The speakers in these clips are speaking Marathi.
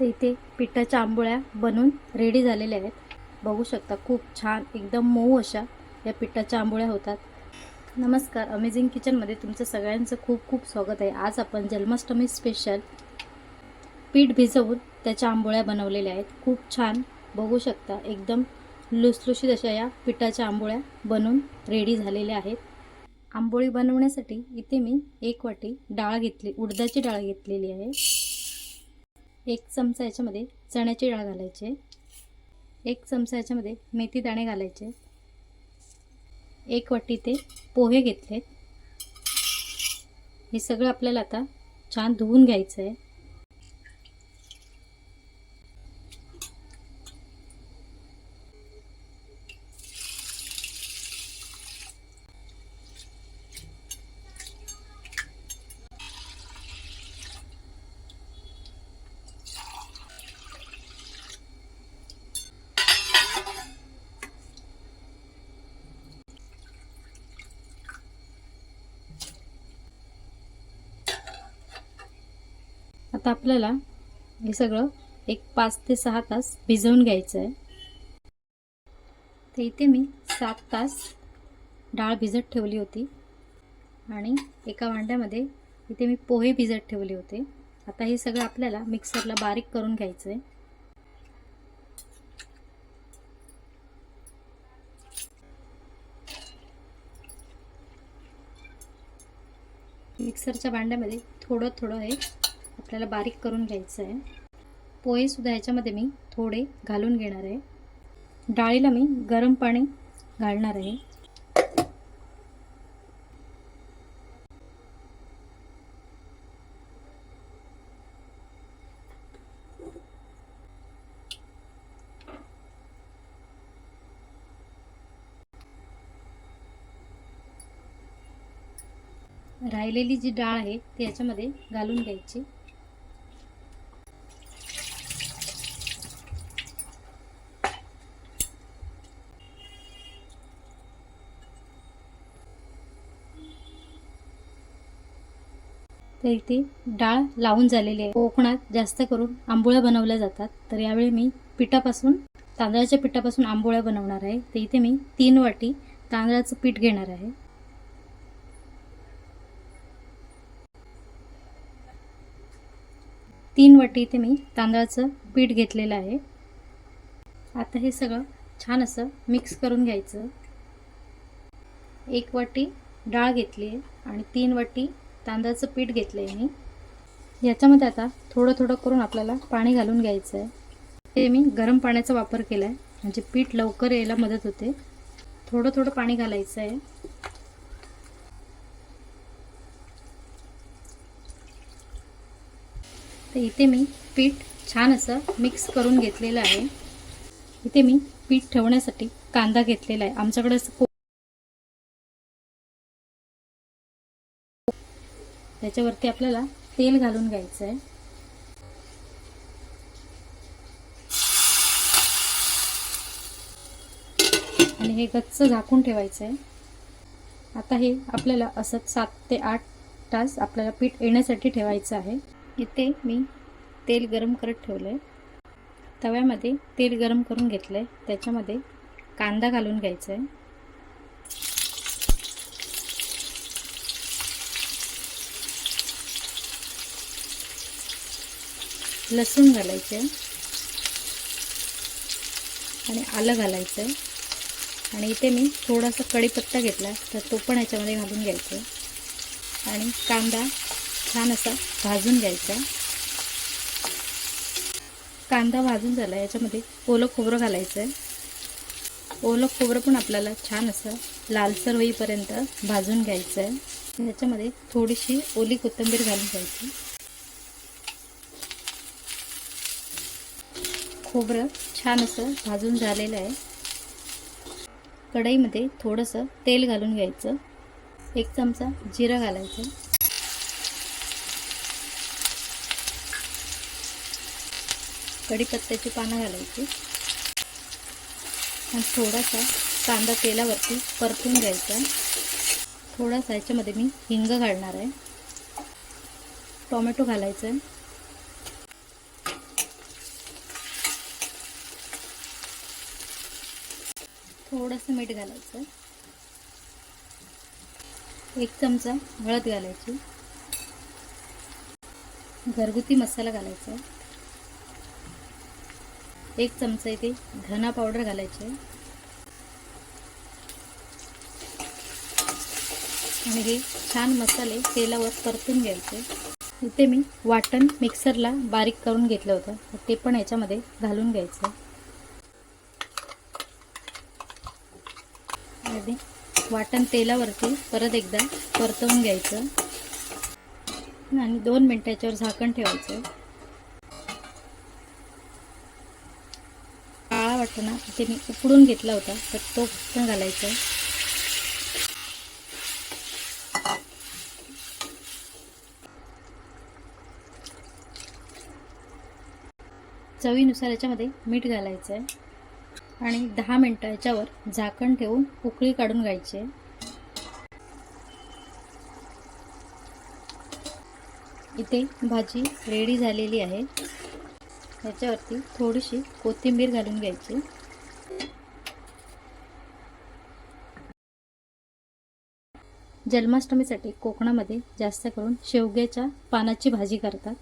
तर इथे पिठाच्या आंबोळ्या बनून रेडी झालेल्या आहेत. बघू शकता खूप छान एकदम मऊ अशा या पिठाच्या आंबोळ्या होतात. नमस्कार अमेझिंग किचनमध्ये तुमचं सगळ्यांचं खूप खूप स्वागत आहे. आज आपण जन्माष्टमी स्पेशल पीठ भिजवून त्याच्या आंबोळ्या बनवलेल्या आहेत. खूप छान बघू शकता एकदम लुसलुशीत अशा या पिठाच्या आंबोळ्या बनून रेडी झालेल्या आहेत. आंबोळी बनवण्यासाठी इथे मी एक वाटी डाळ घेतली उडदाची डाळ घेतलेली आहे. एक चमचा याच्यामध्ये चण्याची डाळ घालायचे. एक चमचा याच्यामध्ये मेथी दाणे घालायचे. एक वाटी ते पोहे घेतलेत. हे सगळं आपल्याला आता छान धुवून घ्यायचं आहे आता आपल्याला हे सगळं एक पाच ते सहा तास भिजवून घ्यायचं आहे तर इथे मी सात तास डाळ भिजत ठेवली होती आणि एका भांड्यामध्ये इथे मी पोहे भिजत ठेवले होते. आता हे सगळं आपल्याला मिक्सरला बारीक करून घ्यायचं आहे मिक्सरच्या भांड्यामध्ये थोडं थोडं हे आपल्याला बारीक करून घ्यायचं आहे. पोहेसुद्धा ह्याच्यामध्ये मी थोडे घालून घेणार आहे. डाळीला मी गरम पाणी घालणार आहे. राहिलेली जी डाळ आहे ती याच्यामध्ये घालून घ्यायची. तर इथे डाळ लावून झालेली आहे. कोकणात जास्त करून आंबोळ्या बनवल्या जातात. तर यावेळी मी पिठापासून तांदळाच्या पिठापासून आंबोळ्या बनवणार आहे. तर इथे मी तीन वाटी तांदळाचं पीठ घेणार आहे. तीन वाटी इथे मी तांदळाचं पीठ घेतलेलं आहे. आता हे सगळं छान असं मिक्स करून घ्यायचं. एक वाटी डाळ घेतली आहे आणि तीन वाटी तांदळाचं पीठ घेतलं आहे मी. याच्यामध्ये आता थोडं थोडं करून आपल्याला पाणी घालून घ्यायचं आहे ते मी गरम पाण्याचा वापर केला आहे म्हणजे पीठ लवकर यायला मदत होते. थोडं थोडं पाणी घालायचं आहे तर इथे मी पीठ छान असं मिक्स करून घेतलेलं आहे. इथे मी पीठ ठेवण्यासाठी कांदा घेतलेला आहे. आमच्याकडे असं त्याच्यावरती आपल्याला तेल घालून घ्यायचं आहे आणि हे गच्च झाकून ठेवायचं आहे आता हे आपल्याला असं सात ते आठ तास आपल्याला पीठ येण्यासाठी ठेवायचं आहे. इथे मी तेल गरम करत ठेवलं आहे तव्यामध्ये तेल गरम करून घेतलं आहे त्याच्यामध्ये कांदा घालून घ्यायचा आहे लसूण घालायचं आहे. आणि आलं घालायचं आहे. आणि इथे मी थोडासा कढीपत्ता घेतला तर तो पण याच्यामध्ये घालून घ्यायचा आहे. आणि कांदा छान असा भाजून घ्यायचा कांदा भाजून झाला याच्यामध्ये ओलं खोबरं घालायचं आहे. ओलं खोबरं पण आपल्याला छान असं लालसर होईपर्यंत भाजून घ्यायचं आहे. ह्याच्यामध्ये थोडीशी ओली कोथिंबीर घालून घ्यायची. खोबरं छान असं भाजून झालेलं आहे. कढईमध्ये थोडंसं तेल घालून घ्यायचं. एक चमचा जिरं घालायचं. कढीपत्त्याची पानं घालायची. आणि थोडासा कांदा तेलावरती परतून घ्यायचा. थोडासा याच्यामध्ये मी हिंग घालणार आहे. टोमॅटो घालायचं. आहे थोडंसं मीठ घालायचं. एक चमचा हळद घालायची. घरगुती मसाला घालायचा. एक चमचा इथे धना पावडर घालायचे. आणि हे छान मसाले तेलावर परतून घ्यायचे. इथे मी वाटण मिक्सरला बारीक करून घेतलं होतं. तर ते पण याच्यामध्ये घालून घ्यायचं. आणि वाटण तेलावरती परत एकदा परतवून घ्यायचं. आणि दोन मिनटाच्यावर झाकण ठेवायचं. काळा वाटणा इथे मी उकडून घेतला होता तर तो पण घालायचा. चवीनुसार याच्यामध्ये मीठ घालायचं आहे आणि दहा मिनटं याच्यावर झाकण ठेवून उकळी काढून घ्यायची इथे भाजी रेडी झालेली आहे. याच्यावरती थोडीशी कोथिंबीर घालून घ्यायची. जन्माष्टमीसाठी कोकणामध्ये जास्त करून शेवग्याच्या पानाची भाजी करतात.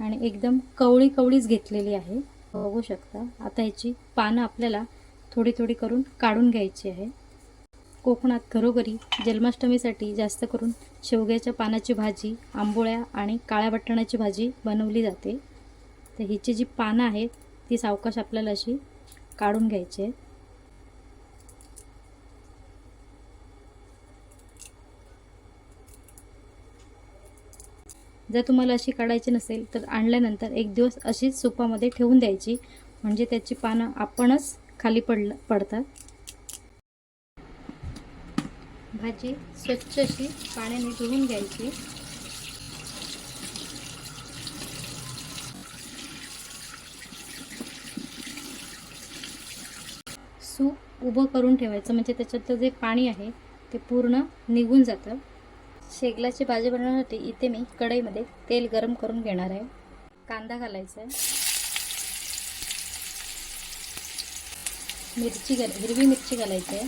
आणि एकदम कवळी कवळीच घेतलेली आहे. बघू शकता. आता ह्याची पानं आपल्याला थोडी थोडी करून काढून घ्यायची आहे. कोकणात घरोघरी जन्माष्टमीसाठी जास्त करून शेवग्याच्या पानाची भाजी आंबोळ्या आणि काळ्या वाटाण्याची भाजी बनवली जाते. तर हिची जी पानं आहेत ती सावकाश आपल्याला अशी काढून घ्यायची आहेत. जर तुम्हाला अशी काढायची नसेल तर आणल्यानंतर एक दिवस अशीच सुपामध्ये ठेवून द्यायची. म्हणजे त्याची पानं आपणच खाली पडलं पडतात. भाजी स्वच्छ अशी पाण्याने धुवून घ्यायची. सूप उभं करून ठेवायचं. म्हणजे त्याच्यातलं जे पाणी आहे ते पूर्ण निघून जातं. शेगलाची भाजी बनवण्यासाठी इथे मी कढईमध्ये तेल गरम करून घेणार आहे. कांदा घालायचा आहे. मिरची घाल हिरवी मिरची घालायची आहे.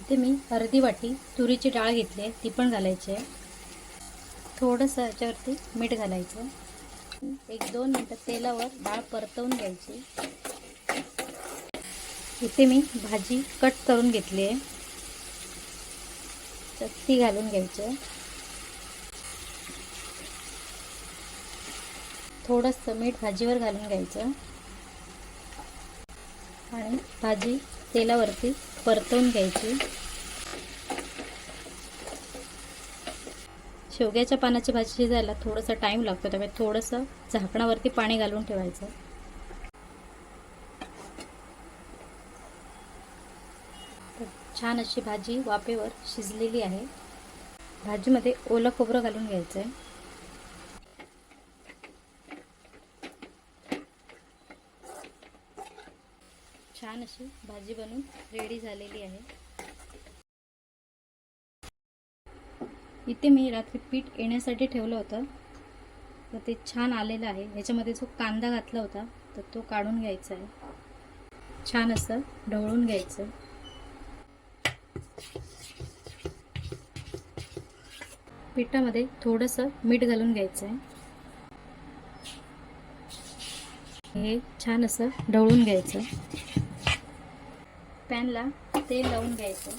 इथे मी अर्धी वाटी तुरीची डाळ घेतली आहे. ती पण घालायची आहे. थोडंसं याच्यावरती मीठ घालायचं. एक दोन मिनटं तेलावर डाळ परतवून घ्यायची. इथे मी भाजी कट करून घेतली आहे. तर ती घालून घ्यायची थोडंसं मीठ भाजीवर घालून घ्यायचं. आणि भाजी तेलावरती परतवून घ्यायची. शेवग्याच्या पानाची भाजी शिजायला थोडंसं टाईम लागतो त्यामुळे थोडंसं झाकणावरती पाणी घालून ठेवायचं तर छान अशी भाजी वाफेवर शिजलेली आहे. भाजीमध्ये ओलं खोबरं घालून घ्यायचं आहे छान अशी भाजी बनवून रेडी झालेली आहे. इथे मी रात्री पीठ येण्यासाठी ठेवलं होतं. तर ते छान आलेलं आहे. ह्याच्यामध्ये जो कांदा घातला होता तर तो काढून घ्यायचा आहे. छान असं ढवळून घ्यायचं. पिठामध्ये थोडंसं मीठ घालून घ्यायचं आहे हे छान असं ढवळून घ्यायचं. पॅनला तेल लावून घ्यायचं.